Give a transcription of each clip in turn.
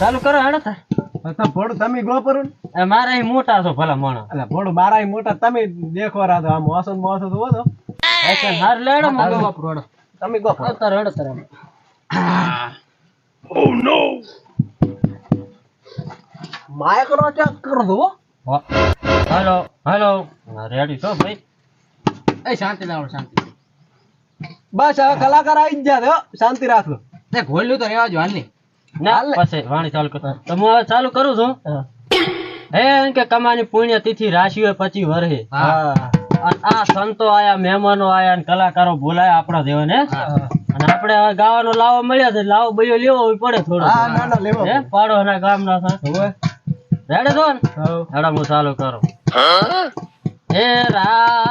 ચાલુ કરો હેડો તાર. તો ભોળું તમે ગો પરો ને. એ મારા અહીં મોટા છો ભલા માણસ. એટલે ભોળું મારા મોટા તમે દેખો રાતો આમ મોસમ મોસમ તો હોતો એકે હાર લેડો મગો વાપરો હેડો. તમે ગો પરો. તાર હેડો તાર માયક નો ચેક કર દો હાલો હાલો. રેડી છો ભાઈ? એ શાંતિ લાવો શાંતિ. બસ હવે કલાકાર આવી જ જાય હો. શાંતિ રાખો ગોલ્યું તો રેવા જો હાલ નહીં ના પછી વાણી ચાલુ કરો તો હું હવે ચાલુ કરું છું. હે. એમ કે કમાની પુણ્ય તિથિ રાશિ હોય પછી વરહે આ સંતો આયા મહેમાનો આયા અને કલાકારો બોલાયા આપણા દેવને. અને આપણે હવે ગાવાનો લાવો મળ્યા છે લાવો બયો લેવો પડે થોડો. હા ના ના લેવો. હે પાડો ના ગામના છે. હવે. રેડે છો ને હેડા હું ચાલુ કરું. હે? રાત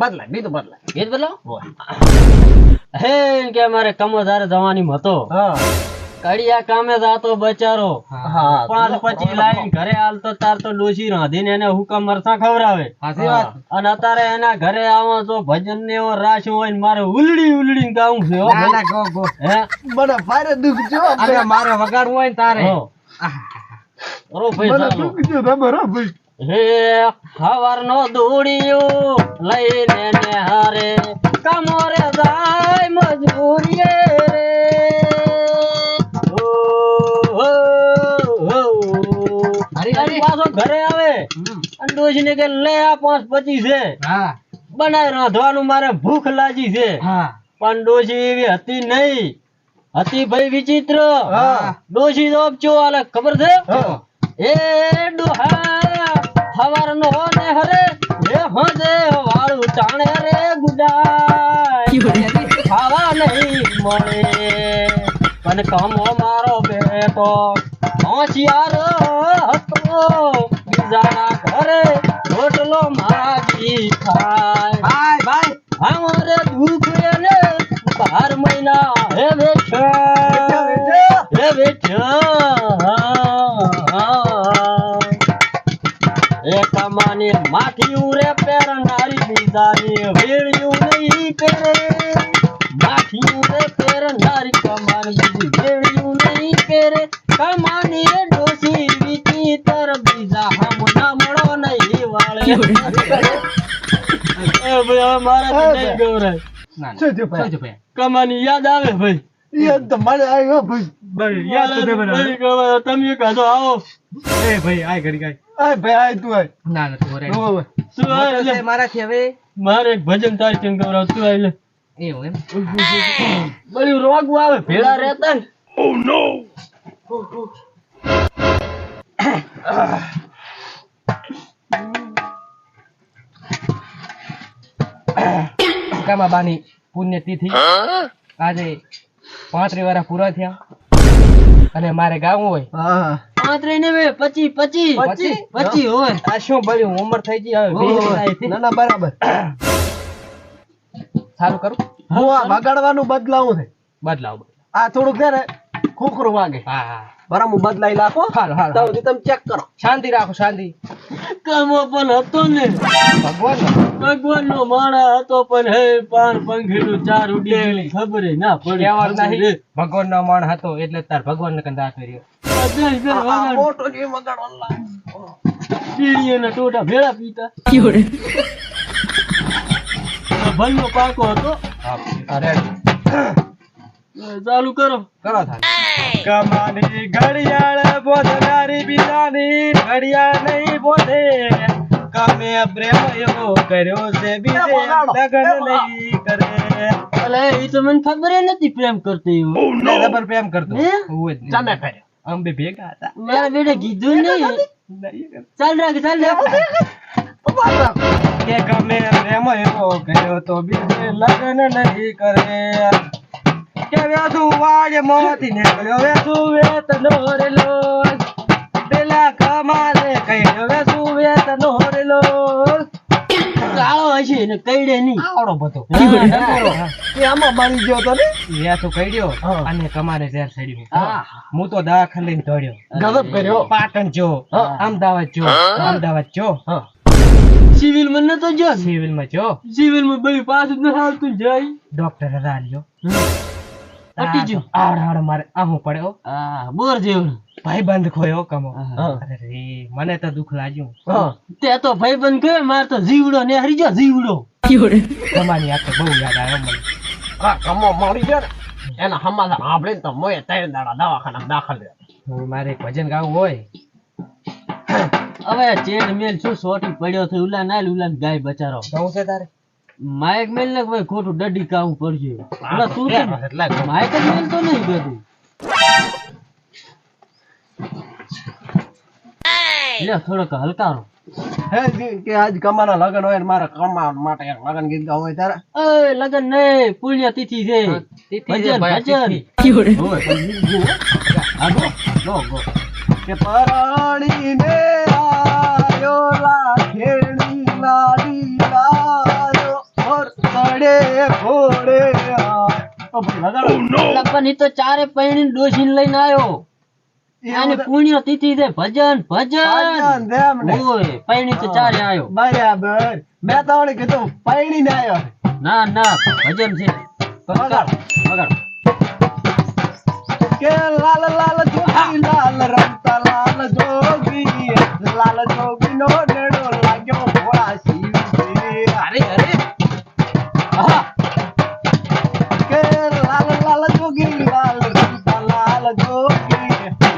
બદલાય બદલાય બીજું બદલાય. એ જ બોલો. હે કે મારે કમોદાર જવાની મતો કડિયા કામે જાતો બચારો. પાંચ પછી લાઈન ઘરે હાલતો તાર તો ડોસી રાંધીને એને હુકમ મરસા ખવડાવે. અને અત્યારે એના ઘરે આવો તો ભજન ને એવો રાશ હોય ને મારે ઉલડી ઉલડી ગાવું છે હો ના. ના ભારે દુઃખ જો અરે મારે વગાડવું હોય ને તારે. અરો ભાઈ મને ચાલો. જો તમારો ભાઈ હે હવારનો દોડિયો લઈને ને હારે કમોરે જાય મજૂરીએ રે. ઓ, હો, હો. હરી, અને હરી. પાછો ઘરે આવે. અને ડોશીને કે લે આ પાંચ પચીસ છે. હા. બનાય રાંધવાનું મારે ભૂખ લાગી છે. હા. પણ ડોશી એવી હતી નહીં. હતી ભાઈ વિચિત્ર. ડોશી તો ચો આલે ખબર છે. એ ડોહા હવારનો ને હરે હે હજે વાળું ટાણે રે ગુડાય. ખાવા નહીં મળે. પણ કમો મારો બેટો હોશિયાર હતો. પહેરે પહેરનારી કમાન બીજી વેળિયું નહીં પહેરે. કમાની એ ડોસી વિચિત્ર બીજા હમ ના મળો નહીં વાળે એ ભાઈ હવે મારાથી નહીં ગૌરાય ના ના. શું થયું શું ભાઈ? છે ભાઈ? કમાની યાદ આવે ભાઈ. યાદ તમારે આવ્યો ભાઈ યાદ તમે કાઢો આવો. એ ભાઈ આય ઘડી ગાય આય ભાઈ આય તું આય. ના ના તું રે શું? મારાથી હવે. મારે એક ભજન તારી કેમ ગૌરાવ તું આવી લે. એવું એમ? બધું રોગ આવે ભેળા રહેતા ને. કામાબાની પુણ્યતિથિ. આજે પાંત્રીસ વર્ષ પૂરા થયા. અને મારે ગાવું હોય. હા. પાંત્રી ને પચી પચી પચી? પચી હોય. આ શું ભર્યું? ઉંમર થઈ ગઈ હવે ના ના બરાબર. સારું કરું? હું આ બગાડવાનું બદલાવું છે. બદલાવ. આ થોડુંક છે ને ખોખરું વાગે. હા હા. બદલાઈ નાખો હાલો હાલો તો તમે ચેક કરો. શાંતિ રાખો શાંતિ. કમો પણ હતો ને. ભગવાન. ભગવાન નો માણા હતો પણ હે પાન પંખીડું ચાર ઉડેલી ખબર ના પડી કહેવાનું નહીં. ભગવાન નો માણ હતો એટલે તાર ભગવાન ને કંદા કર્યો. આ મોટો જે વગાડવાનો બીડીઓના ટોટા ભેળા પીતા. ભલનો પાકો હતો. અરે ચાલુ કરો. કરો થાય કમાની ઘડિયાળ બોધનારી બીજાની ઘડિયાળ નહીં બોધે. કમે પ્રેમ એવો કર્યો છે બીજે લગન નહીં કરે. અલે એ તો મને ખબર નથી પ્રેમ કરતી એવું ને જબર પ્રેમ કરતો. હે? હોય. ચાલે ફેરે. અમે બે ભેગા હતા. મારા બેટા કીધું નહીં. ચાલ રાખ ચાલ રાખ. કે ગમે પ્રેમ એવો કર્યો તો બીજે લગન નહીં કરે. કે વેસુ વાજે મોતી નીકળ્યો? વેસુ વેત નો રેલો પેલા કમાલે કઈ. વેસુ વેત નો રેલો કાળો હશે ને કઈડે નહીં. આવડો બધો. એ આમાં બની ગયો તો ને? યા કઈડ્યો. અને કમારે ઝેર સડ્યું હું. તો દવાખાને લઈને દોડ્યો. ગજબ કર્યો. પાટણ જો. અમદાવાદ જો. અમદાવાદ જો. સિવિલમાં નતો જો સિવિલમાં જો. સિવિલમાં બધી પાછું ન હાલતું જાય. ડોક્ટર હતા લ્યો પટી ગયું. આવડ આવડ મારે આહું પડ્યો હા. બોર જેવું. ભાઈ બંધ ખોયો કમો. અરે મને તો દુઃખ લાગ્યું. તે તો ભાઈ બંધ કહે માર તો જીવડો ને હરી જો જીવડો. તમારી આ તો બહુ યાદ આવ્યો મને. આ કમો મળી ગયો ને એના હમાલા સાંભળીને તો મોય ત્રણ દાડા દવાખાના દાખલ થયો. મારે એક ભજન ગાવું હોય. હવે ચેડ મેલ શું સોટી પડ્યો થયો ઉલા ના ઉલા ગાય બચારો. શું છે તારે? માયક મેલ ને ભાઈ ખોટું ડડી કાવું પડશે એટલે તું છે એટલે. માયક જ મેલ તો નહીં બધું. લે થોડોક હલકારો હે કે આજ કમાના લગન હોય ને મારે કમા માટે લગન ગીત ગાવ હોય તારા? એ લગન નહીં પુણ્ય તિથિ છે. તિથિ છે ભજન ભજન. કે પરાણીને આયો રે ભોરે લગભગ તો ચારે પૈણી ડોસી ના ના ભજન કે લાલ લાલ ચોકી લાલ રમતા લાલ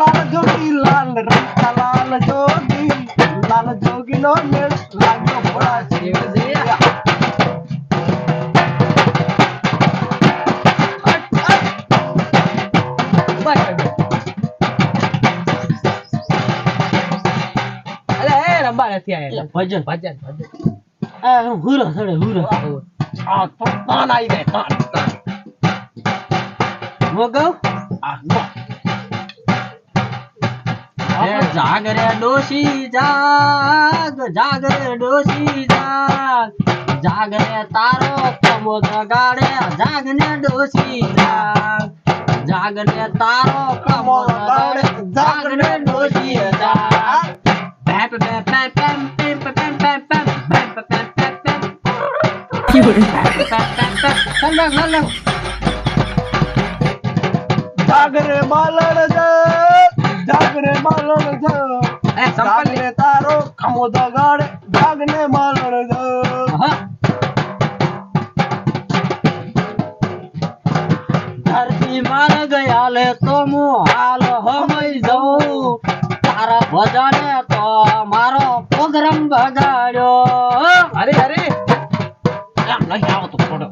লাল যোগী লাল রক্ত লাল যোগী লাল যোগী লো নেল লাগো ভোড়া শিব জিয়া રંબા નથી આયા ભજન ભજન ભજન આ હુરો સડે હુરો આ તો તાન આવી જાય તાન તાન વગાવ આ ગો. એ જાગ રે ડોશી જાગ જાગ રે ડોશી જાગ જાગ રે તારો કમો જગાડે જાગ ને ડોશી જાગ જાગ રે તારો કમો જગાડે જાગ ને ડોશી જાગ પેપ પેપ પેપ પેપ પેપ પેપ પેપ પેપ પેપ પેપ પેપ પેપ પેપ ઠંડક ઠંડક જાગરે બાલણ જ માલણ બાલણ જ. એ જાગરે તારો ખમો દગાડ જાગને માલણ જ. હા. ધરતી માર ગયા લે તો હું હાલ હમઈ જઉં. તારા ભજને તો મારો પ્રોગ્રામ બગાડ્યો. અરે અરે આમ લઈ આવો તો થોડો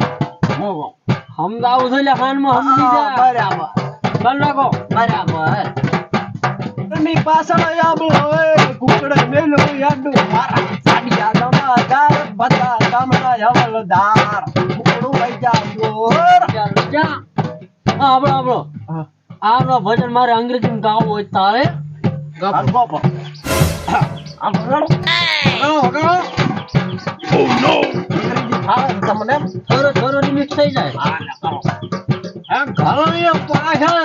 સમજાવું છું લે કાનમાં સમજી જા. બરાબર. બરાબર. ઘરની પાછળ આબળો એ કુકડે મેલો યાડો. મારા સાડિયા દમાદાર બધા ગામડા હવલદાર. કુકડો ભાઈ જા ચોર આબળો આબળો. આબળો ભજન મારે અંગ્રેજીમાં ગાવું હોય તારે ગાવો. થઈ જાય. હા ઘરણીએ પાછળ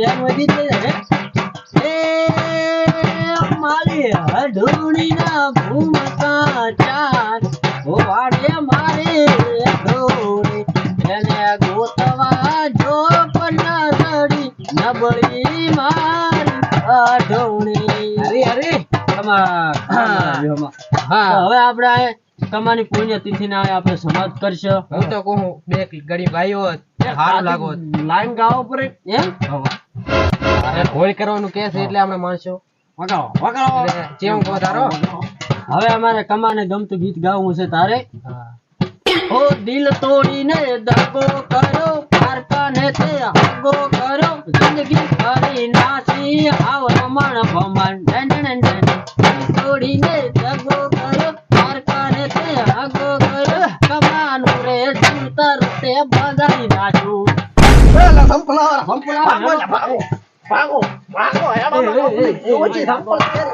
ધ્યાન વધી જ હવે મારી હવે તમારી પુણ્યતિથિ ના આપણે સમાજ કરશો. હું તો કહું બે ગરીબ ભાઈઓ હાર લાગો લાઈન ગાવો પર એમ? હોળી કરવાનું કે છે એટલે આપણે માણસો. ચેવું કહો તારો. હવે અમારે કમાને ગમતું ગીત ગાવું છે તારે. ઓ દિલ તોડીને દગો કર્યો પારકાને તે હાગો કર્યો જિંદગી કરી નાસી આવ સંપલા સંપલા. ભાગો જા, ભાગો